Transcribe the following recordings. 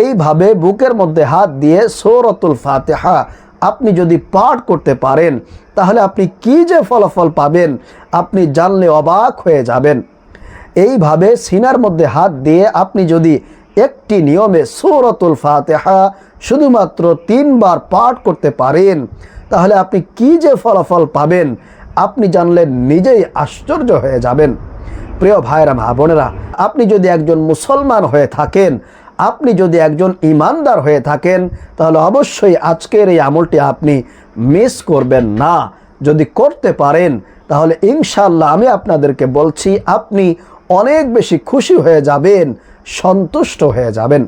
এইভাবে বুকের মধ্যে হাত দিয়ে সৌরতুল ফাতেহা আপনি যদি পাঠ করতে পারেন, তাহলে আপনি কি যে ফলাফল পাবেন, আপনি জানলে অবাক হয়ে যাবেন। এইভাবে সিনার মধ্যে হাত দিয়ে আপনি যদি একটি নিয়মে সৌরতুল ফাতেহা শুধুমাত্র তিনবার পাঠ করতে পারেন, তাহলে আপনি কি যে ফলাফল পাবেন, আপনি জানলে নিজেই আশ্চর্য হয়ে যাবেন। প্রিয় ভাইরা মা বোনেরা, আপনি যদি একজন মুসলমান হয়ে থাকেন আপনি যদি একজন ইমানদার হয়ে থাকেন, তাহলে অবশ্যই আজকের এই আমলটি আপনি মিস করবেন না। যদি করতে পারেন, তাহলে ইনশাল্লাহ আমি আপনাদেরকে বলছি, আপনি অনেক বেশি খুশি হয়ে যাবেন, সন্তুষ্ট হয়ে যাবেন।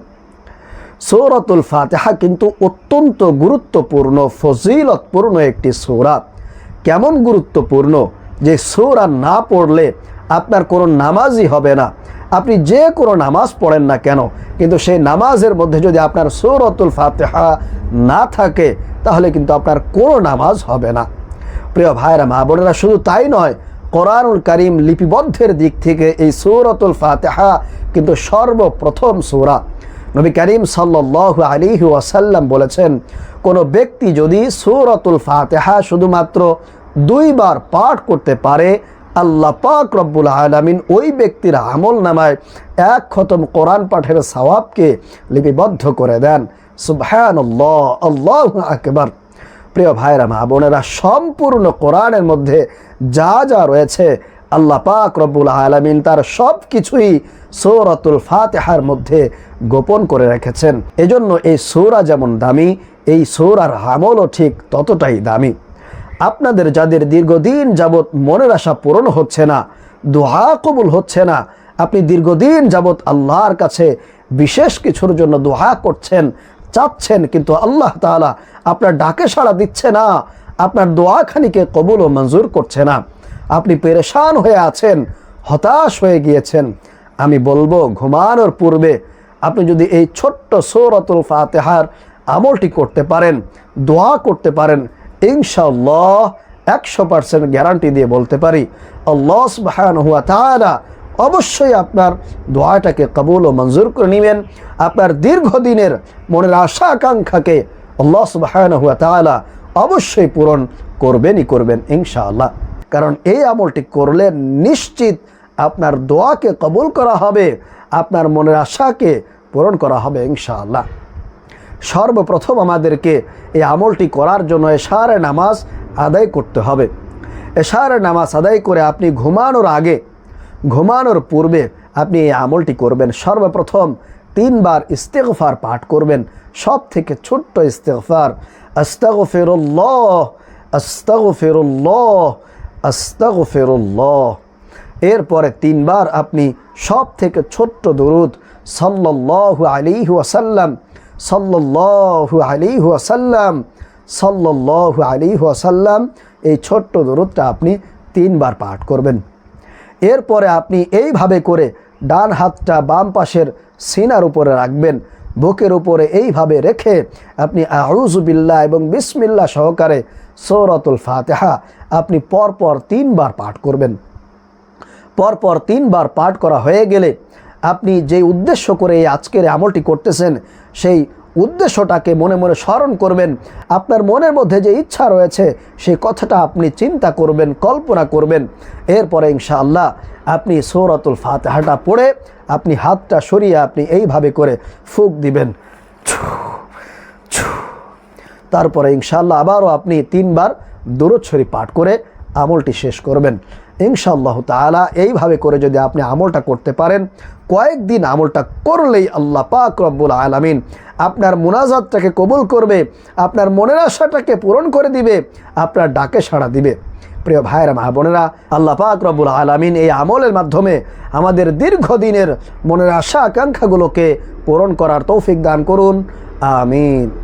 সৌরাতুল ফাতেহা কিন্তু অত্যন্ত গুরুত্বপূর্ণ, ফজিলতপূর্ণ একটি সৌরা। কেমন গুরুত্বপূর্ণ? যে সৌরা না পড়লে আপনার কোনো নামাজই হবে না। আপনি যে কোনো নামাজ পড়েন না কেন, কিন্তু সেই নামাজের মধ্যে যদি আপনার সৌরতুল ফাতেহা না থাকে, তাহলে কিন্তু আপনার কোনো নামাজ হবে না। প্রিয় ভাইরা মা বোনেরা, শুধু তাই নয়, কোরআনুল করিম লিপিবদ্ধের দিক থেকে এই সৌরতুল ফাতেহা কিন্তু সর্বপ্রথম সৌরা। নবী করিম সাল্লাহ আলিহু ওয়াসাল্লাম বলেছেন, কোনো ব্যক্তি যদি সৌরতুল ফাতেহা শুধুমাত্র দুইবার পাঠ করতে পারে আল্লাহ পাক রব্বুল আলমিন ওই ব্যক্তির আমল নামায় এক খতম কোরআন পাঠের সওয়াবকে লিপিবদ্ধ করে দেন। সুবহান আল্লাহ আকবর। প্রিয় ভাইরা, মা বোনেরা, সম্পূর্ণ কোরআনের মধ্যে যা যা রয়েছে, আল্লাহ পাক রব্বুল আলমিন তার সব কিছুই সৌরাতুল ফাতেহার মধ্যে গোপন করে রেখেছেন। এজন্য এই সৌরা যেমন দামি, এই সৌরার আমলও ঠিক ততটাই দামি। আপনাদের যাদের দীর্ঘদিন যাবৎ মনের আশা পূরণ হচ্ছে না, দোয়া কবুল হচ্ছে না, আপনি দীর্ঘদিন যাবৎ আল্লাহর কাছে বিশেষ কিছুর জন্য দোয়া করছেন, চাচ্ছেন, কিন্তু আল্লাহ তাআলা আপনার ডাকে সাড়া দিচ্ছে না, আপনার দোয়াখানিকে কবুল ও মঞ্জুর করছে না। আপনি পেরেশান হয়ে আছেন, হতাশ হয়ে গিয়েছেন। আমি বলব, ঘুমানোর পূর্বে আপনি যদি এই ছোট্ট সৌরতুল ফাতেহার আমলটি করতে পারেন, দোয়া করতে পারেন ইনশাল্লাহ একশো পার্সেন্ট গ্যারান্টি দিয়ে বলতে পারি। আল্লাহ সুবহান হুয়া তাআলা অবশ্যই আপনার দোয়াটাকে কবুল ও মঞ্জুর করে নেবেন। আপনার দীর্ঘদিনের মনের আশা আকাঙ্ক্ষাকে আল্লাহ সুবহান হুয়া তাআলা অবশ্যই পূরণ করবেনই করবেন ইনশাআল্লাহ। কারণ এই আমলটি করলে নিশ্চিত আপনার দোয়াকে কবুল করা হবে, আপনার মনের আশাকে পূরণ করা হবে ইনশাআল্লাহ। সর্বপ্রথম আমাদেরকে এই আমলটি করার জন্য এশারে নামাজ আদায় করতে হবে। এশারে নামাজ আদায় করে আপনি ঘুমানোর আগে, ঘুমানোর পূর্বে আপনি এই আমলটি করবেন। সর্বপ্রথম তিনবার ইস্তেগফার পাঠ করবেন। সব থেকে ছোট্ট ইস্তেগফার, আস্তাগফিরুল্লাহ আস্তাগফিরুল্লাহ আস্তাগফিরুল্লাহ। এরপরে তিনবার আপনি সব থেকে ছোট্ট দরুদ, সাল্লাল্লাহু আলাইহি ওয়াসাল্লাম সাল্লাল্লাহু আলাইহি ওয়াসাল্লাম, সাল্লাল্লাহু আলাইহি ওয়াসাল্লাম, এই ছোট্ট দরুদটা আপনি তিনবার পাঠ করবেন। এরপরে আপনি এইভাবে করে ডান হাতটা বাম পাশের সিনার উপরে রাখবেন, বুকের উপরে এইভাবে রেখে আপনি আউজুবিল্লাহ এবং বিসমিল্লা সহকারে সৌরতুল ফাতেহা আপনি পরপর তিনবার পাঠ করবেন। পরপর তিনবার পাঠ করা হয়ে গেলে আপনি যে উদ্দেশ্য করে এই আজকের আমলটি করতেছেন, সেই উদ্দেশ্যটাকে মনে মনে স্মরণ করবেন। আপনার মনের মধ্যে যে ইচ্ছা রয়েছে, সেই কথাটা আপনি চিন্তা করবেন, কল্পনা করবেন। এরপরে ইনশাআল্লাহ আপনি সৌরাতুল ফাতেহাটা পড়ে আপনি হাতটা সরিয়ে আপনি এইভাবে করে ফুক দিবেন। তারপরে ইনশাআল্লাহ আবারও আপনি তিনবার দূরত শরীফ পাঠ করে আমলটি শেষ করবেন। ইনশাআল্লাহ তাআলা এইভাবে করে যদি আপনি আমলটা করতে পারেন, কয়েকদিন আমলটা করলেই আল্লাহ পাক রব্বুল আলামিন আপনার মোনাজাতটাকে কবুল করবে, আপনার মনের আশাটাকে পূরণ করে দিবে, আপনার ডাকে সাড়া দিবে। প্রিয় ভাইয়েরা, মা বোনেরা, আল্লাহ পাক রব্বুল আলামিন এই আমলের মাধ্যমে আমাদের দীর্ঘদিনের মনের আশা আকাঙ্ক্ষাগুলোকে পূরণ করার তৌফিক দান করুন। আমিন।